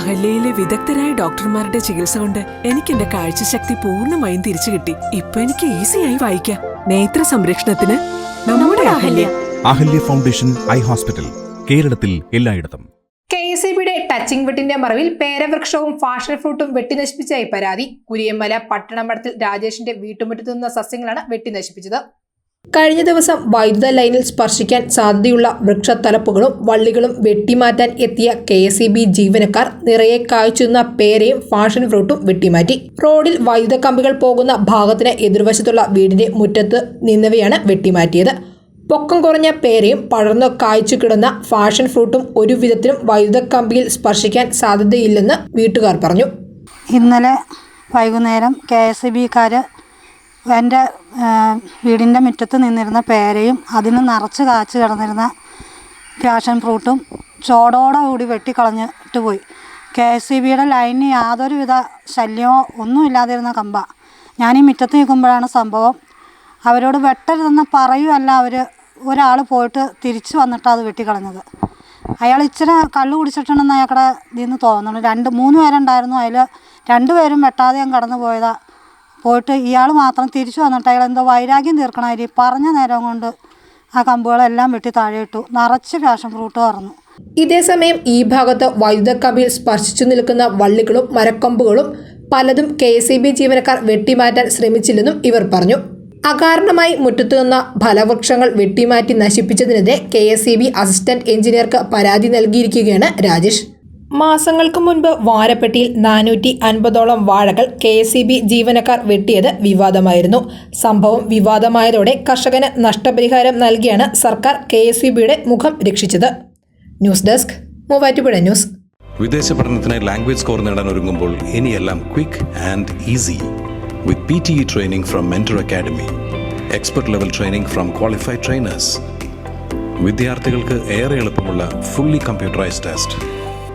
അഹല്യയിലെ വിദഗ്ധരായ ഡോക്ടർമാരുടെ ചികിത്സ കൊണ്ട് എനിക്ക് എന്റെ കാഴ്ചശക്തി പൂർണമായും തിരിച്ചു കിട്ടി. ഇപ്പൊ എനിക്ക് ഈസിയായി വായിക്കാം. നേത്ര സംരക്ഷണത്തിന് നമ്മുടെ Ahalya. Ahalya foundation eye hospital കേരളത്തിൽ എല്ലായിടത്തും. കെ എസ് ഇ ബിയുടെ ടച്ചിംഗ് വെട്ടിന്റെ മറവിൽ പേരവൃക്ഷവും ഫാഷൻ ഫ്രൂട്ടും വെട്ടിനശിപ്പിച്ചായി പരാതി. കുരിയമ്മല പട്ടണമഠത്തിൽ രാജേഷിന്റെ വീട്ടുമുറ്റത്തു നിന്ന സസ്യങ്ങളാണ് വെട്ടി നശിപ്പിച്ചത് കഴിഞ്ഞ ദിവസം വൈദ്യുത ലൈനിൽ സ്പർശിക്കാൻ സാധ്യതയുള്ള വൃക്ഷത്തലപ്പുകളും വള്ളികളും വെട്ടിമാറ്റാൻ എത്തിയ കെ എസ് ഇ ബി ജീവനക്കാർ നിറയെ കായ്ച്ചുന്ന പേരയും ഫാഷൻ ഫ്രൂട്ടും വെട്ടിമാറ്റി. റോഡിൽ വൈദ്യുത കമ്പികൾ പോകുന്ന ഭാഗത്തിന് എതിർവശത്തുള്ള വീടിന്റെ മുറ്റത്ത് നിന്നവയാണ് വെട്ടിമാറ്റിയത്. പൊക്കം കുറഞ്ഞ പേരയും പടർന്നു കായ്ച്ചു കിടന്ന ഫാഷൻ ഫ്രൂട്ടും ഒരു വിധത്തിലും വൈദ്യുത കമ്പിയിൽ സ്പർശിക്കാൻ സാധ്യതയില്ലെന്ന് വീട്ടുകാർ പറഞ്ഞു. ഇന്നലെ വൈകുന്നേരം കെ എസ് ഇ ബിക്കാർ എന്റെ വീടിന്റെ മുറ്റത്ത് നിന്നിരുന്ന പേരയും അതിന് നിറച്ച് കാച്ചു കിടന്നിരുന്ന പാഷൻ ഫ്രൂട്ടും ചോടോടെ കൂടി വെട്ടിക്കളഞ്ഞിട്ട് പോയി. കെ എസ് സി ബിയുടെ ലൈനിന് യാതൊരുവിധ ശല്യമോ ഒന്നും ഇല്ലാതിരുന്ന കമ്പ. ഞാൻ ഈ മുറ്റത്ത് നിൽക്കുമ്പോഴാണ് സംഭവം. അവരോട് വെട്ടരുതെന്ന് പറയുമല്ല അവർ. ഒരാൾ പോയിട്ട് തിരിച്ചു വന്നിട്ടാണ് അത് വെട്ടിക്കളഞ്ഞത്. അയാൾ ഇച്ചിരി കള്ളു കുടിച്ചിട്ടുണ്ടെന്ന് അയാൾക്കടെ ഇതിൽ നിന്ന് തോന്നുന്നു. രണ്ട് മൂന്ന് പേരുണ്ടായിരുന്നു. അതിൽ രണ്ടുപേരും വെട്ടാതെ ഞാൻ കടന്നു പോയതാ പോയിട്ട് ഇയാൾ മാത്രം തിരിച്ചു വന്നിട്ട് അയാൾ എന്തോ വൈരാഗ്യം തീർക്കണമായിരിക്കും പറഞ്ഞ നേരം കൊണ്ട് ആ കമ്പുകളെല്ലാം വെട്ടി താഴെ ഇട്ടു നിറച്ച് പാഷൻ ഫ്രൂട്ട് പറഞ്ഞു ഇതേസമയം ഈ ഭാഗത്ത് വൈദ്യുത കമ്പിയിൽ സ്പർശിച്ചു നിൽക്കുന്ന വള്ളികളും മരക്കമ്പുകളും പലതും കെ എസ് ഇ ബി ജീവനക്കാർ വെട്ടിമാറ്റാൻ ശ്രമിച്ചില്ലെന്നും ഇവർ പറഞ്ഞു. അകാരണമായി മുറ്റത്തു നിന്ന ഫലവൃക്ഷങ്ങൾ വെട്ടിമാറ്റി നശിപ്പിച്ചതിനെതിരെ K S E B assistant എഞ്ചിനീയർക്ക് പരാതി നൽകിയിരിക്കുകയാണ് രാജേഷ്. മാസങ്ങൾക്ക് മുൻപ് വാരപ്പെട്ടിയിൽ നാനൂറ്റി അൻപതോളം വാഴകൾ കെ എസ് ഇ ബി ജീവനക്കാർ വെട്ടിയത് വിവാദമായിരുന്നു. സംഭവം വിവാദമായതോടെ കർഷകന് നഷ്ടപരിഹാരം നൽകിയാണ് സർക്കാർ കെ എസ് ഇ ബിയുടെ മുഖം രക്ഷിച്ചത്. News desk Muvattupuzha news. വിദേശ പഠനത്തിന് ലാംഗ്വേജ് സ്കോർ നേടാൻ ഒരുങ്ങുമ്പോൾ ഇനിയെല്ലാം quick and easy. With P T E training from Mentor Academy expert level training from qualified trainers. വിദ്യാർത്ഥികൾക്ക് ഏറെ എളുപ്പമുള്ള ഫുള്ളി കമ്പ്യൂട്ടറൈസ്ഡ് ടെസ്റ്റ്.